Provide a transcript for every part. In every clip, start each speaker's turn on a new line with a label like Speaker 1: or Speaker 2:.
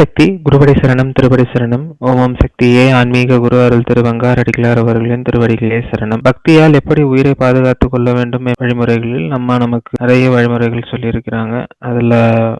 Speaker 1: சக்தி குருபடி சரணம் திருபடி சரணம் ஓம் சக்தியே ஆன்மீக குரு அருள் திரு வங்காரடிகளார் அவர்களின் திருவடிகளே சரணம். பக்தியால் எப்படி உயிரை பாதுகாத்துக் கொள்ள வேண்டும் வழிமுறைகளில் நம்ம நமக்கு நிறைய வழிமுறைகள் சொல்லியிருக்கிறாங்க. அதுல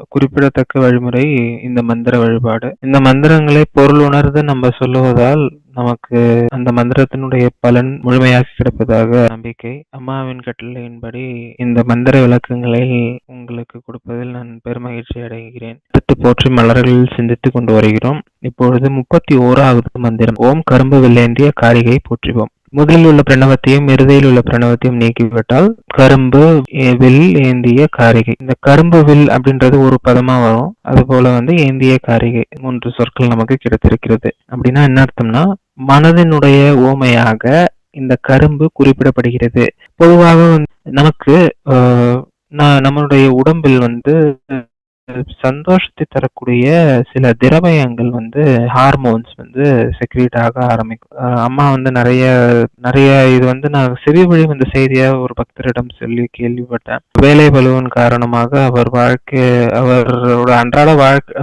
Speaker 1: குறிப்பிடத்தக்க வழிமுறை இந்த மந்திர வழிபாடு. இந்த மந்திரங்களை பொருள் உணர்ந்து நம்ம சொல்லுவதால் நமக்கு அந்த மந்திரத்தினுடைய பலன் முழுமையாக கிடைப்பதாக நம்பிக்கை. அம்மாவின் கட்டளையின்படி இந்த மந்திர விளக்கங்களை உங்களுக்கு கொடுப்பதில் நான் பெருமகிழ்ச்சி அடைகிறேன். அடுத்து போற்றி மலர்களில் சிந்தித்து கொண்டு வருகிறோம். இப்பொழுது முப்பத்தி ஓராவது மந்திரம். ஓம் கரும்பு வில்லேந்திய காரிகை போற்றுவோம். முதலில் உள்ள பிரணவத்தையும் இறுதியில் உள்ள பிரணவத்தையும் நீக்கிவிட்டால் கரும்பு வில் ஏந்திய காரிகை. இந்த கரும்பு வில் அப்படின்றது ஒரு பதமா வரும். அது போல வந்து ஏந்திய காரிகை மூன்று சொற்கள் நமக்கு கிடைத்திருக்கிறது. அப்படின்னா என்ன அர்த்தம்னா மனதினுடைய ஓமையாக இந்த கரும்பு குறிப்பிடப்படுகிறது. பொதுவாக வந்து நமக்கு நம்மளுடைய உடம்பில் வந்து சந்தோஷத்தை தரக்கூடிய சில திரவயங்கள் வந்து ஹார்மோன்ஸ் வந்து செக்ரீட் ஆக ஆரம்பிக்கும். அம்மா வந்து நிறைய நிறைய இது வந்து நான் சிறிய வழி இந்த செய்தியா ஒரு பக்தரிடம் சொல்லி கேள்விப்பட்டேன். வேலை பலுவின் காரணமாக அவர் வாழ்க்கை அவரோட அன்றாட வாழ்க்கை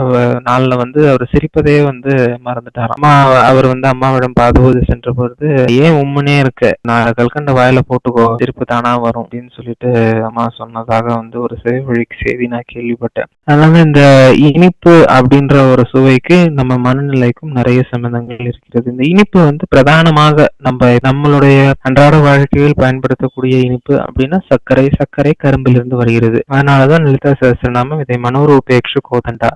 Speaker 1: நாள்ல வந்து அவர் சிரிப்பதே வந்து மறந்துட்டார். அம்மா அவர் வந்து அம்மாவிடம் பாதுபோது சென்ற பொழுது ஏன் உம்முனே இருக்க? நான் கல்கண்ட வாயில போட்டுக்கோ சிரிப்பு தானா வரும். அப்படின்னு சொல்லிட்டு அம்மா சொன்னதாக வந்து ஒரு செவி வழி செய்தி நான் கேள்விப்பட்டேன். அதனால இந்த இனிப்பு அப்படின்ற ஒரு சுவைக்கு நம்ம மனநிலைக்கும் நிறைய சம்பந்தங்கள் இருக்கிறது. இந்த இனிப்பு வந்து பிரதானமாக நம்ம நம்மளுடைய அன்றாட வாழ்க்கையில் பயன்படுத்தக்கூடிய இனிப்பு அப்படின்னா சர்க்கரை சர்க்கரை கரும்பிலிருந்து வருகிறது. அதனாலதான் லலிதா சஹஸ்ரநாமம் இதை மனோரூபேக்ஷு கோதண்டா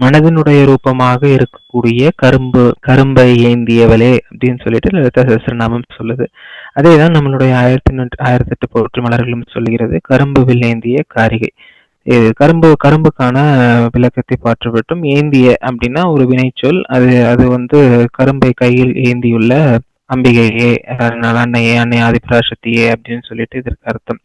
Speaker 1: மனதினுடைய ரூபமாக இருக்கக்கூடிய கரும்பு கரும்பை ஏந்தியவளே அப்படின்னு சொல்லிட்டு லலிதா சஹஸ்ரநாமம் சொல்லுது. அதேதான் நம்மளுடைய ஆயிரத்தி நூற்று- ஆயிரத்தி எட்டு போற்று மலர்களும் சொல்லுகிறது. கரும்பு வில் ஏந்திய காரிகை. கரும்பு கரும்புக்கான விளக்கத்தை பாற்றுப்பட்டும் ஏந்திய அப்படின்னா ஒரு வினைச்சொல். அது அது வந்து கரும்பை கையில் ஏந்தியுள்ள அம்பிகையே அன்னையே அன்னை ஆதிபராசக்தியே அப்படின்னு சொல்லிட்டு இதற்கு அர்த்தம்.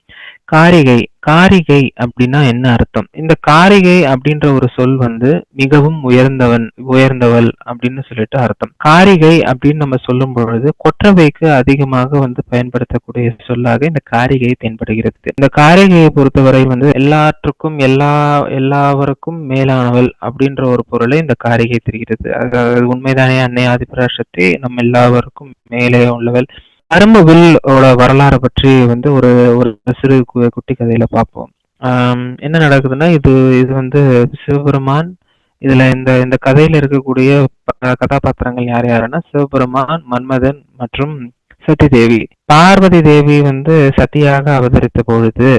Speaker 1: காரிகை காரிகை அப்படின்னா என்ன அர்த்தம்? இந்த காரிகை அப்படின்ற ஒரு சொல் வந்து மிகவும் உயர்ந்தவன் உயர்ந்தவள் அப்படின்னு சொல்லிட்டு அர்த்தம். காரிகை அப்படின்னு நம்ம சொல்லும் பொழுது கொற்றவைக்கு அதிகமாக வந்து பயன்படுத்தக்கூடிய சொல்லாக இந்த காரிகை தென்படுகிறது. இந்த காரிகையை பொறுத்தவரை வந்து எல்லாற்றுக்கும் எல்லா எல்லாவருக்கும் மேலானவள் அப்படின்ற ஒரு பொருளை இந்த காரிகை தெரிகிறது. அது உண்மைதானே அன்னை ஆதிபராசக்தி நம்ம எல்லாவருக்கும் மேலே உள்ளவள். கரும்பு வில்லோட வரலாறை பற்றி வந்து ஒரு ஒரு சிறு கு- குட்டி கதையில பார்ப்போம். என்ன நடக்குதுன்னா இது இது வந்து சிவபெருமான் இதுல இந்த இந்த கதையில இருக்கக்கூடிய கதாபாத்திரங்கள் யார் யாருன்னா சிவபெருமான் மன்மதன் மற்றும் சதி தேவி பார்வதி தேவி வந்து சதியாக அவதரித்த பொழுது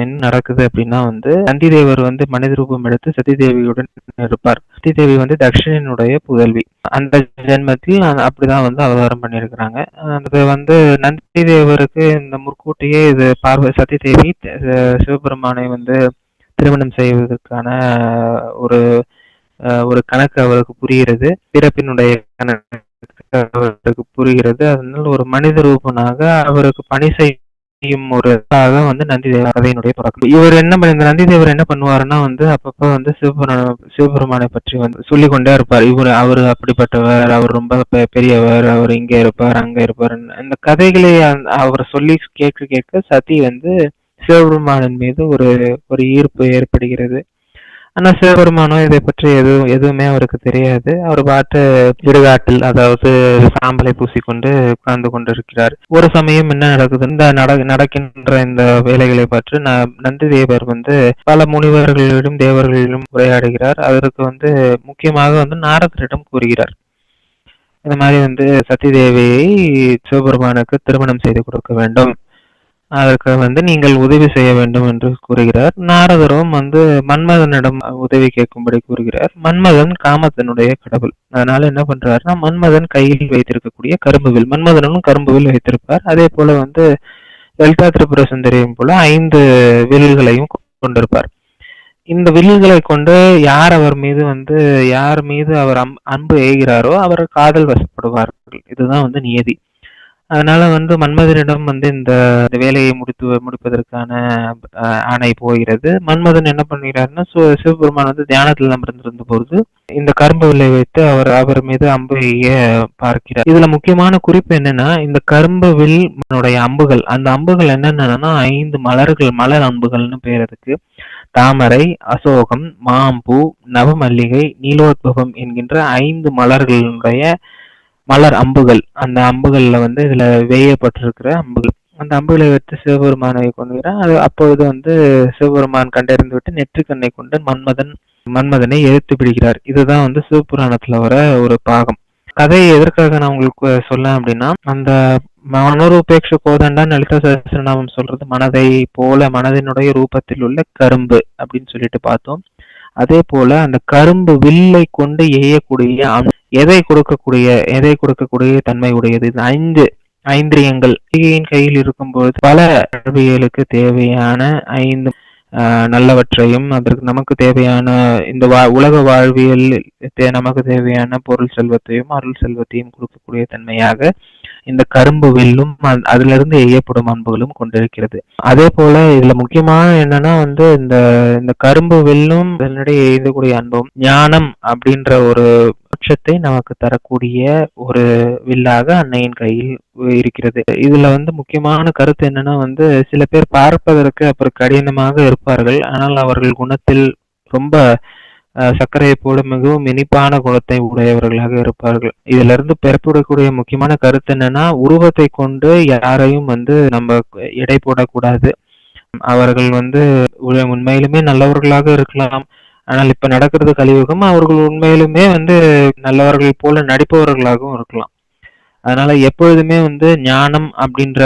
Speaker 1: என்ன நடக்குது அப்படின்னா வந்து நந்தி தேவர் வந்து மனித ரூபம் எடுத்து சதி தேவியுடன் இருப்பார். சதி தேவி வந்து தக்ஷிணனுடைய புதல்வி. அந்த ஜென்மத்தில் அப்படிதான் வந்து அவதாரம் பண்ணியிருக்கிறாங்க. அது வந்து நந்தி தேவருக்கு இந்த முற்கூட்டியே இது பார்வ சதி தேவி சிவபெருமானை வந்து திருமணம் செய்வதற்கான ஒரு ஒரு கணக்கு அவருக்கு புரிகிறது. பிறப்பினுடைய கணக்கு. அவருக்கு புரிகிறது. அதனால் ஒரு மனித ரூபனாக அவருக்கு பணி செய்யும் ஒரு இதாக வந்து நந்தி தேவர் கதையினுடைய தொடக்கம். இவர் என்ன பண்ண இந்த நந்தி தேவர் என்ன பண்ணுவாருன்னா வந்து அப்பப்ப வந்து சிவபெருமான சிவபெருமானை பற்றி வந்து சொல்லி கொண்டே இருப்பார். இவர் அவர் அப்படிப்பட்டவர் அவர் ரொம்ப பெரியவர் அவர் இங்க இருப்பார் அங்க இருப்பார். இந்த கதைகளை அவர் சொல்லி கேட்க கேட்க சதி வந்து சிவபெருமானின் மீது ஒரு ஒரு ஈர்ப்பு ஏற்படுகிறது. ஆனா சிவபெருமானோ இதை பற்றி எதுவும் எதுவுமே அவருக்கு தெரியாது. அவர் பாட்டு இடுகாட்டில் அதாவது சாம்பலை பூசிக்கொண்டு உட்கார்ந்து கொண்டிருக்கிறார். ஒரு சமயம் என்ன நடக்குது இந்த நட நடக்கின்ற இந்த வேலைகளை பற்றி ந- நந்தி தேவர் வந்து பல முனிவர்களிடம் தேவர்களிடம் உரையாடுகிறார். அதற்கு வந்து முக்கியமாக வந்து நாரதரிடம் கூறுகிறார். இந்த மாதிரி வந்து சதி தேவியை சிவபெருமானுக்கு திருமணம் செய்து கொடுக்க வேண்டும். அதற்கு வந்து நீங்கள் உதவி செய்ய வேண்டும் என்று கூறுகிறார். நாரதரும் வந்து மன்மதனிடம் உதவி கேட்கும்படி கூறுகிறார். மன்மதன் காமத்தினுடைய கடவுள். அதனால என்ன பண்றாருன்னா மன்மதன் கையில் வைத்திருக்கக்கூடிய கரும்புவில் மன்மதனும் கரும்புவில் வைத்திருப்பார். அதே போல வந்து லலிதா திரிபுர சுந்தரியும் போல ஐந்து வில்களையும் கொண்டிருப்பார். இந்த வில்களை கொண்டு யார் அவர் மீது வந்து யார் மீது அவர் அம்- அன்பு எய்கிறாரோ அவர் காதல் வசப்படுவார்கள். இதுதான் வந்து நியதி. அதனால வந்து மன்மதனிடம் வந்து இந்த வேலையை முடித்து முடிப்பதற்கான ஆணை போகிறது. மன்மதன் என்ன பண்ணுகிறாருன்னா சிவ- சிவபெருமான் வந்து தியானத்தில் அமர்ந்திருந்த பொழுது இந்த கரும்பு விலை வைத்து அவர் அவர் மீது அம்பு எய்ய பார்க்கிறார். இதுல முக்கியமான குறிப்பு என்னன்னா இந்த கரும்பு வில்னுடைய அம்புகள். அந்த அம்புகள் என்னென்னன்னா ஐந்து மலர்கள் மலர் அம்புகள்னு பேர் அதுக்கு. தாமரை அசோகம் மாம்பூ நவமல்லிகை நீலோத்பவம் என்கின்ற ஐந்து மலர்களுடைய மலர் அம்புகள். அந்த அம்புகள்ல வந்து இதுல வேயப்பட்டிருக்கிற அம்புகள். அந்த அம்புகளை வைத்து சிவபெருமானை கொண்டுகிறான் அது அப்பொழுது வந்து சிவபெருமான் கண்டறிந்து விட்டு நெற்றிக்கண்ணை கொண்டு மன்மதன் மன்மதனை எதிர்த்து பிடிக்கிறார். இதுதான் வந்து சிவபுராணத்துல வர ஒரு பாகம். கதையை எதற்காக நான் உங்களுக்கு சொல்ல அப்படின்னா அந்த மனோரூபேக்ஷ கோதண்டான் லலிதா சஹஸ்ரநாமம் சொல்றது மனதை போல மனதினுடைய ரூபத்தில் உள்ள கரும்பு அப்படின்னு சொல்லிட்டு பார்த்தோம். அதே போல அந்த கரும்பு வில்லை கொண்டு எய்யக்கூடிய எதை கொடுக்கக்கூடிய எதை கொடுக்கக்கூடிய தன்மை உடையது? ஐந்து ஐந்திரியங்கள். கையின் கையில் இருக்கும்போது பல அறிவியலுக்கு தேவையான ஐந்து நல்லவற்றையும் அதற்கு நமக்கு தேவையான இந்த வா உலக வாழ்வியல் தே- நமக்கு தேவையான பொருள் செல்வத்தையும் அருள் செல்வத்தையும் கொடுக்கக்கூடிய தன்மையாக இந்த கரும்பு வில்லும் அதிலிருந்து எய்யப்படும் அன்புகளும் கொண்டிருக்கிறது. அதே போல இதுல முக்கியமான என்னன்னா வந்து இந்த இந்த கரும்பு வில்லும் இதனிடையே எய்தக்கூடிய அன்பும் ஞானம் அப்படின்ற ஒரு மோட்சத்தை நமக்கு தரக்கூடிய ஒரு வில்லாக அன்னையின் கையில் இருக்கிறது. இதுல வந்து முக்கியமான கருத்து என்னன்னா வந்து சில பேர் பார்ப்பதற்கு அப்புறம் கடினமாக இருப்பார்கள். ஆனால் அவர்கள் குணத்தில் ரொம்ப அஹ், சர்க்கரையை போல மிகவும் இனிப்பான குணத்தை உடையவர்களாக இருப்பார்கள். இதுல இருந்து பெறப்படக்கூடிய முக்கியமான கருத்து என்னன்னா உருவத்தை கொண்டு யாரையும் வந்து நம்ம எடை போடக்கூடாது. அவர்கள் வந்து உண்மையிலுமே நல்லவர்களாக இருக்கலாம். ஆனால் இப்ப நடக்கிறது கலியுகம் அவர்கள் உண்மையிலுமே வந்து நல்லவர்கள் போல நடிப்பவர்களாகவும் இருக்கலாம். அதனால எப்பொழுதுமே வந்து ஞானம் அப்படின்ற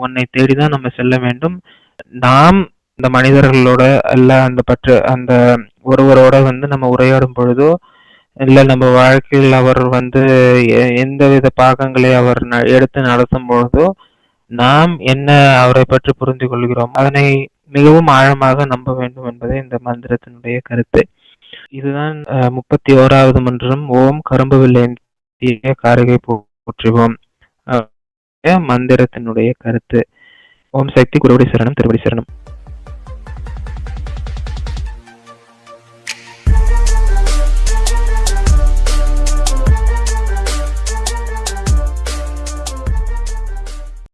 Speaker 1: ஒன்னை தேடிதான் நம்ம செல்ல வேண்டும். நாம் இந்த மனிதர்களோட அல்ல அந்த பற்று அந்த ஒருவரோட வந்து நம்ம உரையாடும் பொழுதோ இல்ல நம்ம வாழ்க்கையில் அவர் வந்து எ- எந்தவித பாகங்களை அவர் ந- எடுத்து நடத்தும் பொழுதோ நாம் என்ன அவரை பற்றி புரிந்து கொள்கிறோம் அதனை மிகவும் ஆழமாக நம்ப வேண்டும் என்பதே இந்த மந்திரத்தினுடைய கருத்து. இதுதான் முப்பத்தி ஓராவது மன்றம் ஓம் கரும்புவில்லை காரிகை போற்றுவோம். மந்திரத்தினுடைய கருத்து. ஓம் சக்தி குருவடி சரணம் திருவடி சரணம்.